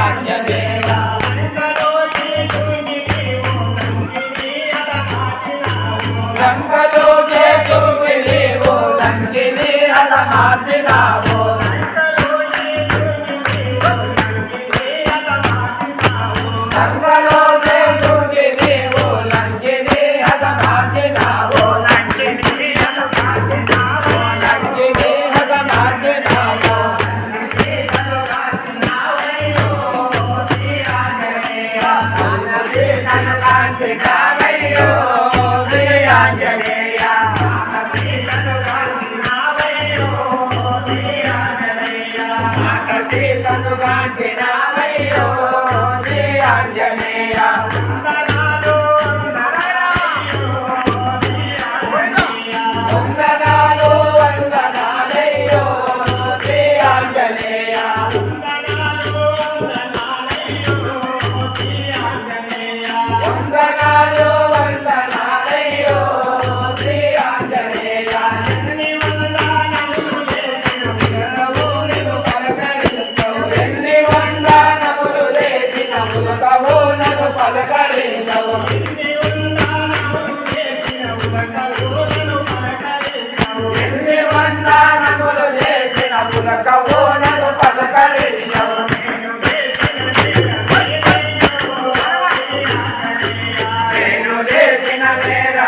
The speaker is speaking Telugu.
ஆண்ட ఆంజనేయ నాకు పలకరించవు. ఎన్ని ఉన్నా నాకు చేసిన ఉలకవు నన్ను పలకరించవు. ఎన్ని వందా నన్ను చేసిన నేను చేసిన మేర